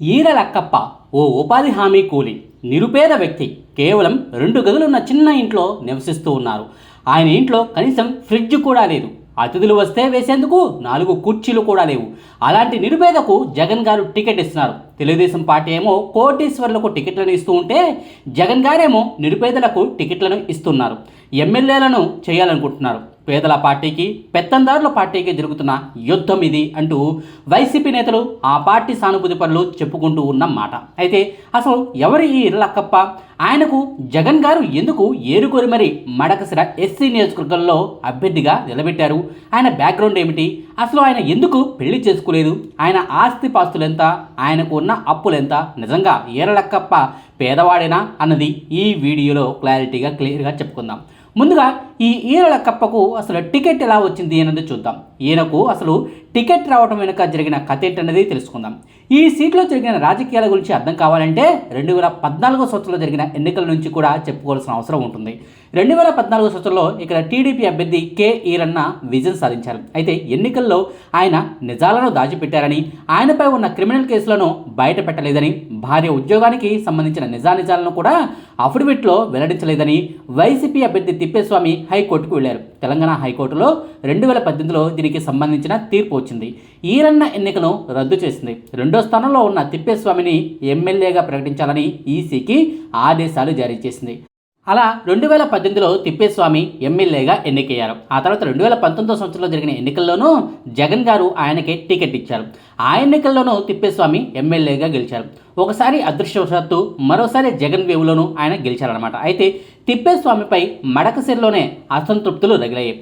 ఈర లక్కప్ప ఓ ఉపాధి హామీ కూలి నిరుపేద వ్యక్తి కేవలం రెండు గదులున్న చిన్న ఇంట్లో నివసిస్తూ ఉన్నారు. ఆయన ఇంట్లో కనీసం ఫ్రిడ్జ్ కూడా లేదు. అతిథులు వస్తే వేసేందుకు నాలుగు కుర్చీలు కూడా లేవు. అలాంటి నిరుపేదకు జగన్ గారు టికెట్ ఇస్తున్నారు. తెలుగుదేశం పార్టీ ఏమో కోటీశ్వర్లకు టికెట్లను ఇస్తూ ఉంటే జగన్ గారేమో నిరుపేదలకు టికెట్లను ఇస్తున్నారు. ఎమ్మెల్యేలను చేయాలనుకుంటున్నారు. పేదల పార్టీకి పెత్తందారుల పార్టీకి జరుగుతున్న యుద్ధం ఇది అంటూ వైసీపీ నేతలు ఆ పార్టీ సానుభూతి పనులు చెప్పుకుంటూ ఉన్న మాట. అయితే అసలు ఎవరి ఈ ఇర్లక్కప్ప ఆయనకు జగన్ గారు ఎందుకు ఏరుకోరి మరి? మడకసిర ఎస్సీ నియోజకవర్గంలో అభ్యర్థిగా నిలబెట్టారు. ఆయన బ్యాక్గ్రౌండ్ ఏమిటి? అసలు ఆయన ఎందుకు పెళ్ళి చేసుకోలేదు? ఆయన ఆస్తి పాస్తులు ఎంత ఆయనకు ఉన్న అప్పులెంత? నిజంగా ఏరలక్కప్ప పేదవాడేనా? అన్నది ఈ వీడియోలో క్లారిటీగా క్లియర్గా చెప్పుకుందాం. ముందుగా ఈ ఈరల కప్పకు అసలు టికెట్ ఎలా వచ్చింది అన్నది చూద్దాం. ఈయనకు అసలు టికెట్ రావడం వెనుక జరిగిన కథ ఏంటన్నది తెలుసుకుందాం. ఈ సీట్లో జరిగిన రాజకీయాల గురించి అర్థం కావాలంటే రెండు వేల పద్నాలుగో సంవత్సరంలో జరిగిన ఎన్నికల నుంచి కూడా చెప్పుకోవాల్సిన అవసరం ఉంటుంది. రెండు వేల పద్నాలుగు సంవత్సరంలో ఇక్కడ టీడీపీ అభ్యర్థి కె ఈరన్న విజయం సాధించారు. అయితే ఎన్నికల్లో ఆయన నిజాలను దాచిపెట్టారని ఆయనపై ఉన్న క్రిమినల్ కేసులను బయటపెట్టలేదని భార్య ఉద్యోగానికి సంబంధించిన నిజానిజాలను కూడా అఫిడవిట్లో వెల్లడించలేదని వైసీపీ అభ్యర్థి తిప్పేస్వామి హైకోర్టుకు వెళ్ళారు. తెలంగాణ హైకోర్టులో రెండు వేల పద్దెనిమిదిలో దీనికి సంబంధించిన తీర్పు వచ్చింది. ఈరన్న ఎన్నికను రద్దు చేసింది. రెండో స్థానంలో ఉన్న తిప్పేస్వామిని ఎమ్మెల్యేగా ప్రకటించాలని ఈసీకి ఆదేశాలు జారీ చేసింది. అలా రెండు వేల పద్దెనిమిదిలో తిప్పేస్వామి ఎమ్మెల్యేగా ఎన్నికయ్యారు. ఆ తర్వాత రెండు వేల పంతొమ్మిదో సంవత్సరంలో జరిగిన ఎన్నికల్లోనూ జగన్ గారు ఆయనకి టికెట్ ఇచ్చారు. ఆ ఎన్నికల్లోనూ తిప్పేస్వామి ఎమ్మెల్యేగా గెలిచారు. ఒకసారి అదృష్టవశాత్తు మరోసారి జగన్ వేవులోనూ ఆయన గెలిచారనమాట అయితే తిప్పేస్వామిపై మడకసిరిలోనే అసంతృప్తులు రగిలాయి.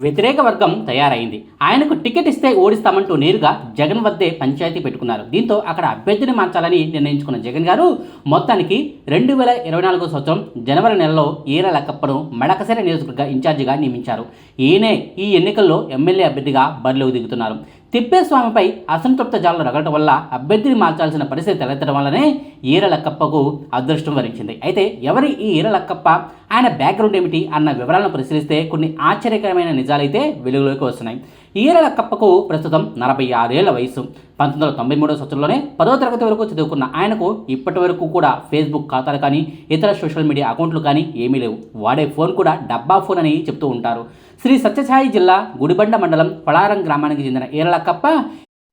వ్యతిరేక వర్గం తయారైంది. ఆయనకు టికెట్ ఇస్తే ఓడిస్తామంటూ నేరుగా జగన్ వద్దే పంచాయతీ పెట్టుకున్నారు. దీంతో అక్కడ అభ్యర్థిని మార్చాలని నిర్ణయించుకున్న జగన్ గారు మొత్తానికి రెండు వేల ఇరవై నాలుగో సంవత్సరం జనవరి నెలలో ఈర లక్కప్పను మడకసిర నియోజకవర్గ ఇన్ఛార్జిగా నియమించారు. ఈయనే ఈ ఎన్నికల్లో ఎమ్మెల్యే అభ్యర్థిగా బరిలోకి దిగుతున్నారు. తిప్పేస్వామిపై అసంతృప్త జాలు రగలటం వల్ల అభ్యర్థిని మార్చాల్సిన పరిస్థితి తలెత్తడం వల్లనే ఈరలక్కప్పకు అదృష్టం వరించింది. అయితే ఎవరి ఈ ఈరలక్కప్ప? ఆయన బ్యాక్గ్రౌండ్ ఏమిటి? అన్న వివరాలను పరిశీలిస్తే కొన్ని ఆశ్చర్యకరమైన నిజాలైతే వెలుగులోకి వస్తున్నాయి. ఈరలక్కప్పకు ప్రస్తుతం నలభై ఆరేళ్ళ వయసు పంతొమ్మిది వందల తొంభై మూడో సంవత్సరంలోనే పదో తరగతి వరకు చదువుకున్న ఆయనకు ఇప్పటి వరకు కూడా ఫేస్బుక్ ఖాతాలు కానీ ఇతర సోషల్ మీడియా అకౌంట్లు కానీ ఏమీ లేవు. వాడే ఫోన్ కూడా డబ్బా ఫోన్ అని చెప్తూ ఉంటారు. శ్రీ సత్యసాయి జిల్లా గుడిబండ మండలం పళారం గ్రామానికి చెందిన ఈరలక్కప్ప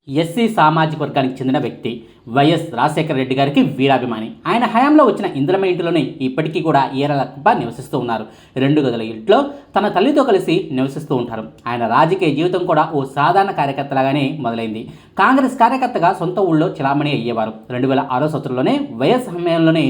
ఎస్సీ సామాజిక వర్గానికి చెందిన వ్యక్తి వైఎస్ రాజశేఖర రెడ్డి గారికి వీరాభిమాని. ఆయన హయాంలో వచ్చిన ఇంద్రమ ఇంటిలోనే ఇప్పటికీ కూడా ఈరలక్కప్ప నివసిస్తూ ఉన్నారు. రెండు గదుల ఇంట్లో తన తల్లితో కలిసి నివసిస్తూ ఉంటారు. ఆయన రాజకీయ జీవితం కూడా ఓ సాధారణ కార్యకర్తలాగానే మొదలైంది. కాంగ్రెస్ కార్యకర్తగా సొంత ఊళ్ళో చిలామణి అయ్యేవారు. రెండు వేల ఆరో సంవత్సరంలోనే వైఎస్ సమయంలోనే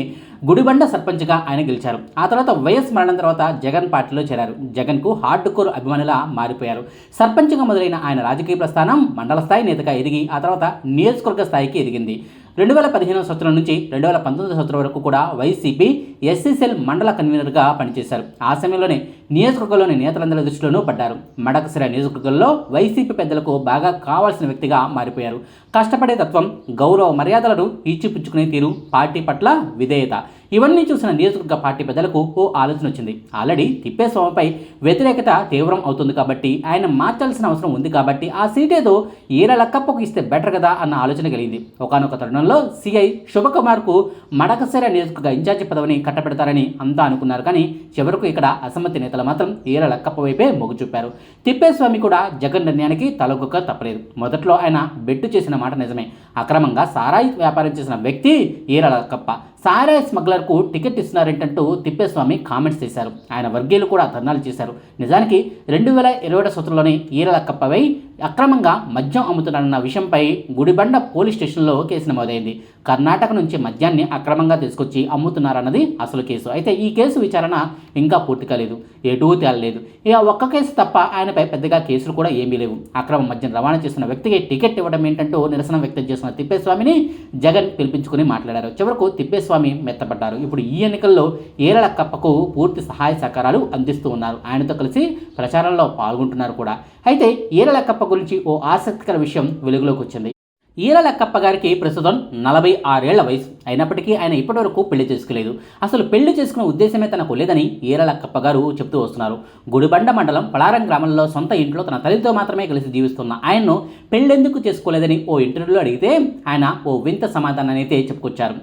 గుడిబండ సర్పంచ్గా ఆయన గెలిచారు. ఆ తర్వాత వైఎస్ మరణం తర్వాత జగన్ పార్టీలో చేరారు. జగన్కు హార్డ్ కోర్ అభిమానులా మారిపోయారు. సర్పంచ్గా మొదలైన ఆయన రాజకీయ ప్రస్థానం మండల స్థాయి నేతగా ఎదిగి ఆ తర్వాత నియోజకవర్గ స్థాయికి ఎదిగింది. రెండు వేల పదిహేను సంవత్సరం నుంచి రెండు వేల పంతొమ్మిది సంవత్సరం వరకు కూడా వైసీపీ ఎస్సీసీఎల్ మండల కన్వీనర్గా పనిచేశారు. ఆ సమయంలోనే నియోజకవర్గంలోని నేతలందరి దృష్టిలోనూ పడ్డారు. మడకసిర నియోజకవర్గంలో వైసీపీ పెద్దలకు బాగా కావాల్సిన వ్యక్తిగా మారిపోయారు. కష్టపడే తత్వం గౌరవ మర్యాదలను ఇచ్చిపుచ్చుకునే తీరు పార్టీ పట్ల విధేయత. ఇవన్నీ చూసిన నియోజకవర్గ పార్టీ పెద్దలకు ఓ ఆలోచన వచ్చింది. ఆల్రెడీ తిప్పేస్వామిపై వ్యతిరేకత తీవ్రం అవుతుంది కాబట్టి ఆయన మార్చాల్సిన అవసరం ఉంది కాబట్టి ఆ సీట్ ఏదో ఈరలక్కప్పకు ఇస్తే బెటర్ కదా అన్న ఆలోచన కలిగింది. ఒకనొక తరుణంలో సిఐ శుభకుమార్కు మడకసేర నియోజకవర్గ ఇన్ఛార్జి పదవిని కట్టబెడతారని అంతా అనుకున్నారు కానీ చివరకు ఇక్కడ అసమ్మతి నేతలు మాత్రం ఈరలక్కప్ప వైపే మొగ్గు చూపారు. తిప్పేస్వామి కూడా జగన్ నిర్ణయానికి తలొగ్గక తప్పలేదు. మొదట్లో ఆయన బెట్టు చేసిన మాట నిజమే. అక్రమంగా సారాయి వ్యాపారం చేసిన వ్యక్తి ఈర సారాయి స్మగ్లర్కు టికెట్ ఇస్తున్నారేంటంటూ తిప్పేస్వామి కామెంట్స్ చేశారు. ఆయన వర్గీయులు కూడా ధర్నాలు చేశారు. నిజానికి రెండు వేల ఇరవై ఒకటో ఈరల కప్పవై అక్రమంగా మద్యం అమ్ముతున్నారన్న విషయంపై గుడిబండ పోలీస్ స్టేషన్లో కేసు నమోదైంది. కర్ణాటక నుంచి మద్యాన్ని అక్రమంగా తీసుకొచ్చి అమ్ముతున్నారన్నది అసలు కేసు. అయితే ఈ కేసు విచారణ ఇంకా పూర్తి కాలేదు ఎటూ తేలలేదు. ఇక ఒక్క కేసు తప్ప ఆయనపై పెద్దగా కేసులు కూడా ఏమీ లేవు. అక్రమ మద్యం రవాణా చేసిన వ్యక్తికి టికెట్ ఇవ్వడం ఏంటంటూ నిరసన వ్యక్తం చేస్తున్న తిప్పేస్వామిని జగన్ పిలిపించుకుని మాట్లాడారు. చివరకు తిప్పేస్వామి మెత్తపడ్డారు. ఇప్పుడు ఈ ఎన్నికల్లో ఏరళ కప్పకు పూర్తి సహాయ సహకారాలు అందిస్తూ ఉన్నారు. ఆయనతో కలిసి ప్రచారంలో పాల్గొంటున్నారు కూడా. అయితే ఏరళ కప్పకు గురించి ఓ ఆసక్తికర విషయం వెలుగులోకి వచ్చింది. ఈర లక్కప్ప గారికి ప్రస్తుతం నలభై ఆరేళ్ళ వయసు. అయినప్పటికీ ఆయన ఇప్పటివరకు పెళ్ళి చేసుకోలేదు. అసలు పెళ్ళి చేసుకునే ఉద్దేశమే తనకు లేదని ఈర లక్కప్ప గారు చెప్తూ వస్తున్నారు. గుడిబండ మండలం పలారం గ్రామంలో సొంత ఇంట్లో తన తల్లితో మాత్రమే కలిసి జీవిస్తున్న ఆయన్ను పెళ్ళెందుకు చేసుకోలేదని ఓ ఇంటర్వ్యూలో అడిగితే ఆయన ఓ వింత సమాధానాన్ని అయితే చెప్పుకొచ్చారు.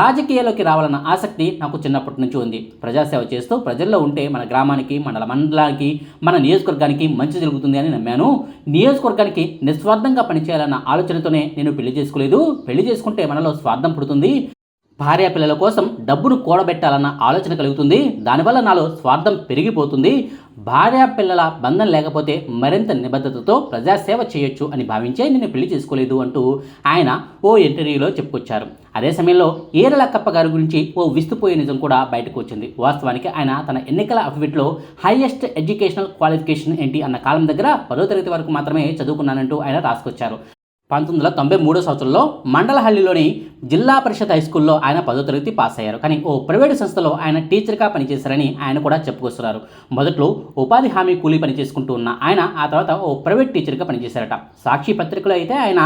రాజకీయాల్లోకి రావాలన్న ఆసక్తి నాకు చిన్నప్పటి నుంచి ఉంది. ప్రజాసేవ చేస్తూ ప్రజల్లో ఉంటే మన గ్రామానికి మండల మండలానికి మన నియోజకవర్గానికి మంచి జరుగుతుంది అని నమ్మాను. నియోజకవర్గానికి నిస్వార్థంగా పనిచేయాలన్న ఆలోచనతోనే నేను నేను పెళ్ళి చేసుకోలేదు. పెళ్ళి చేసుకుంటే మనలో స్వార్థం పుడుతుంది. భార్య పిల్లల కోసం డబ్బును కూడబెట్టాలన్న ఆలోచన కలుగుతుంది. దానివల్ల నాలో స్వార్థం పెరిగిపోతుంది. భార్య పిల్లల బంధం లేకపోతే మరింత నిబద్ధతతో ప్రజాసేవ చేయొచ్చు అని భావించే నేను పెళ్ళి చేసుకోలేదు అంటూ ఆయన ఓ ఇంటర్వ్యూలో చెప్పుకొచ్చారు. అదే సమయంలో ఈరలక్కప్ప గారి గురించి ఓ విస్తుపోయే నిజం కూడా బయటకు వచ్చింది. వాస్తవానికి ఆయన తన ఎన్నికల అఫిడవిట్లో హైయెస్ట్ ఎడ్యుకేషనల్ క్వాలిఫికేషన్ ఏంటి అన్న కాలం దగ్గర పదో తరగతి వరకు మాత్రమే చదువుకున్నానంటూ ఆయన రాసుకొచ్చారు. పంతొమ్మిది వందల తొంభై మూడో సంవత్సరంలో మండలహల్లిలోని జిల్లా పరిషత్ హై స్కూల్లో ఆయన పదో తరగతి పాస్ అయ్యారు. కానీ ఓ ప్రైవేటు సంస్థలో ఆయన టీచర్గా పనిచేశారని ఆయన కూడా చెప్పుకొస్తున్నారు. మొదట్లో ఉపాధి హామీ కూలీ పని చేసుకుంటూ ఉన్న ఆయన ఆ తర్వాత ఓ ప్రైవేట్ టీచర్గా పనిచేశారట. సాక్షి పత్రికలో అయితే ఆయన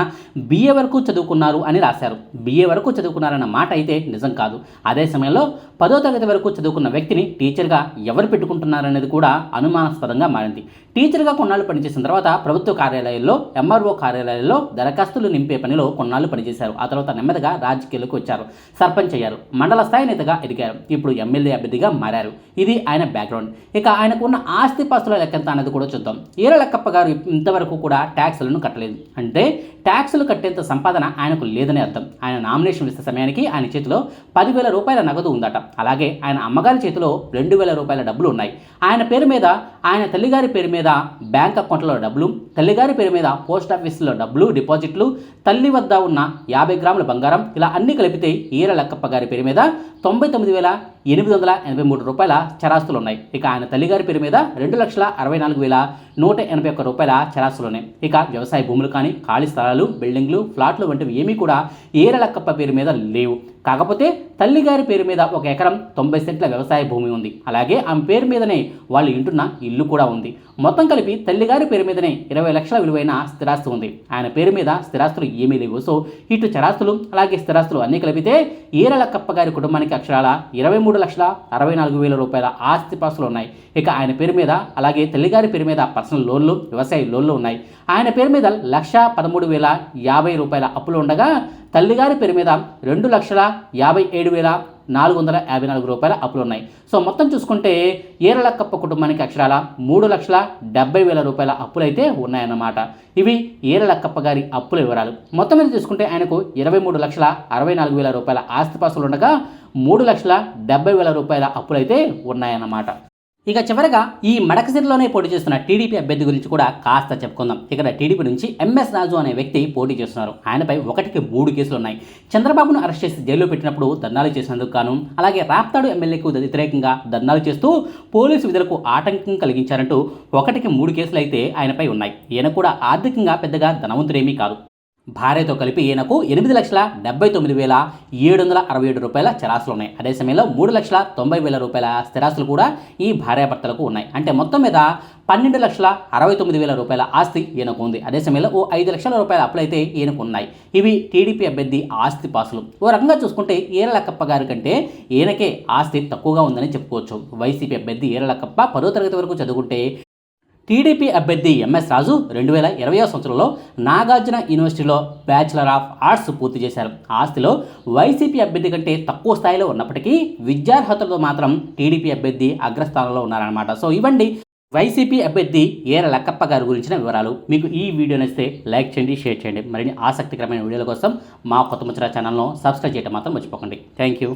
బిఏ వరకు చదువుకున్నారు అని రాశారు. బిఏ వరకు చదువుకున్నారన్న మాట అయితే నిజం కాదు. అదే సమయంలో పదో తరగతి వరకు చదువుకున్న వ్యక్తిని టీచర్గా ఎవరు పెట్టుకుంటున్నారనేది కూడా అనుమానాస్పదంగా మారింది. టీచర్గా కొన్నాళ్ళు పనిచేసిన తర్వాత ప్రభుత్వ కార్యాలయాల్లో ఎంఆర్ఓ కార్యాలయాల్లో దరఖాస్తులు నింపే పనిలో కొన్నాళ్ళు పనిచేశారు. ఆ తర్వాత నెమ్మదిగా రాజకీయాలకు వచ్చారు. సర్పంచ్ అయ్యారు. మండల స్థాయి నేతగా ఎదిగారు. ఇప్పుడు ఎమ్మెల్యే అభ్యర్థిగా మారారు. ఇది ఆయన బ్యాక్గ్రౌండ్. ఇక ఆయనకు ఉన్న ఆస్తి పాస్తుల లెక్కంత అనేది కూడా చూద్దాం. ఈర లెక్కప్ప గారు ఇంతవరకు కూడా ట్యాక్సులను కట్టలేదు. అంటే ట్యాక్సులు కట్టేంత సంపాదన ఆయనకు లేదని అర్థం. ఆయన నామినేషన్ ఇస్తే సమయానికి ఆయన చేతిలో పదివేల రూపాయల నగదు ఉందట. అలాగే ఆయన అమ్మగారి చేతిలో రెండు వేల రూపాయల డబ్బులు ఉన్నాయి. ఆయన పేరు మీద ఆయన తల్లిగారి పేరు మీద బ్యాంక్ అకౌంట్లో డబ్బులు తల్లిగారి పేరు మీద పోస్ట్ ఆఫీసులో డబ్బులు డిపాజిట్లు తల్లి వద్ద ఉన్న యాభై గ్రాముల బంగారం ఇలా అన్ని కలిపితే ఈర లక్కప్ప గారి పేరు మీద తొంభై తొమ్మిది వేల ఎనిమిది వందల ఎనభై మూడు రూపాయల చరాస్తులు ఉన్నాయి ఇక ఆయన తల్లిగారి పేరు మీద రెండు లక్షల అరవై నాలుగు వేల నూట ఎనభై ఒక్క రూపాయల చరాస్తులు ఉన్నాయి ఇక వ్యవసాయ భూములు కానీ ఖాళీ స్థలాలు బిల్డింగ్లు ఫ్లాట్లు వంటివి ఏమీ కూడా ఈర లక్కప్ప పేరు మీద లేవు. కాకపోతే తల్లిగారి పేరు మీద ఒక ఎకరం తొంభై సెంట్ల వ్యవసాయ భూమి ఉంది. అలాగే ఆమె పేరు మీదనే వాళ్ళు ఇంటున్న ఇల్లు కూడా ఉంది. మొత్తం కలిపి తల్లిగారి పేరు మీదనే ఇరవై లక్షల విలువైన స్థిరాస్తి ఉంది. ఆయన పేరు మీద స్థిరాస్తులు ఏమీ లేవు. సో ఇటు చరాస్తులు అలాగే స్థిరాస్తులు అన్నీ కలిపితే ఈరల కప్పగారి కుటుంబానికి అక్షరాల ఇరవై మూడు లక్షల అరవై నాలుగు వేల రూపాయల ఆస్తిపాస్తులు ఉన్నాయి. ఇక ఆయన పేరు మీద అలాగే తల్లిగారి పేరు మీద పర్సనల్ లోన్లు వ్యవసాయ లోన్లు ఉన్నాయి. ఆయన పేరు మీద లక్ష పదమూడు వేల యాభై రూపాయల అప్పులు ఉండగా తల్లిగారి పేరు మీద రెండు లక్షల యాభై ఏడు వేల నాలుగు వందల యాభై నాలుగు రూపాయల అప్పులు ఉన్నాయి. సో మొత్తం చూసుకుంటే ఏరలక్కప్ప కుటుంబానికి అక్షరాల మూడు లక్షల డెబ్బై వేల రూపాయల అప్పులైతే ఉన్నాయన్నమాట. ఇవి ఏరలక్కప్ప గారి అప్పుల వివరాలు. మొత్తం మీద చూసుకుంటే ఆయనకు ఇరవై మూడు లక్షల అరవై నాలుగు వేల రూపాయల ఆస్తిపాస్తులు ఉండగా మూడు లక్షల డెబ్బై వేల రూపాయల అప్పులైతే ఉన్నాయన్నమాట. ఇక చివరగా ఈ మడకసిరిలోనే పోటీ చేస్తున్న టీడీపీ అభ్యర్థి గురించి కూడా కాస్త చెప్పుకుందాం. ఇక్కడ టీడీపీ నుంచి ఎంఎస్ రాజు అనే వ్యక్తి పోటీ చేస్తున్నారు. ఆయనపై ఒకటికి మూడు కేసులు ఉన్నాయి. చంద్రబాబును అరెస్ట్ చేసి జైల్లో పెట్టినప్పుడు ధర్నాలు చేసినందుకు గాను అలాగే రాప్తాడు ఎమ్మెల్యేకు వ్యతిరేకంగా ధర్నాలు చేస్తూ పోలీసు విధులకు ఆటంకం కలిగించారంటూ ఒకటికి మూడు కేసులు అయితే ఆయనపై ఉన్నాయి. ఈయన కూడా ఆర్థికంగా పెద్దగా ధనవంతుడేమీ కాదు. భార్యతో కలిపి ఈయనకు ఎనిమిది లక్షల డెబ్బై తొమ్మిది వేల ఏడు వందల అరవై ఏడు రూపాయల చరాస్తులు ఉన్నాయి. అదే సమయంలో మూడు లక్షల తొంభై వేల రూపాయల స్థిరాస్తులు కూడా ఈ భార్యాభర్తలకు ఉన్నాయి. అంటే మొత్తం మీద పన్నెండు లక్షల అరవై తొమ్మిది వేల రూపాయల ఆస్తి ఈయనకు ఉంది. అదే సమయంలో ఓ ఐదు లక్షల రూపాయల అప్పులైతే ఈయనకు ఉన్నాయి. ఇవి టీడీపీ అభ్యర్థి ఆస్తి పాసులు. ఓ రకంగా చూసుకుంటే ఈరలక్కప్ప గారి కంటే ఈయనకే ఆస్తి తక్కువగా ఉందని చెప్పుకోవచ్చు. వైసీపీ అభ్యర్థి ఈరలక్కప్ప పదో తరగతి వరకు చదువుకుంటే టీడీపీ అభ్యర్థి ఎంఎస్ రాజు రెండు వేల ఇరవయో సంవత్సరంలో నాగార్జున యూనివర్సిటీలో బ్యాచిలర్ ఆఫ్ ఆర్ట్స్ పూర్తి చేశారు. ఆస్తిలో వైసీపీ అభ్యర్థి కంటే తక్కువ స్థాయిలో ఉన్నప్పటికీ విద్యార్హతలతో మాత్రం టీడీపీ అభ్యర్థి అగ్రస్థానంలో ఉన్నారనమాట సో ఇవ్వండి వైసీపీ అభ్యర్థి ఏర లక్కప్ప గారి గురించిన వివరాలు. మీకు ఈ వీడియో నచ్చితే లైక్ చేయండి షేర్ చేయండి. మరిన్ని ఆసక్తికరమైన వీడియోల కోసం మా కొత్త ముచ్చరా ఛానల్ను సబ్స్క్రైబ్ చేయడం మాత్రం మర్చిపోకండి. Thank you.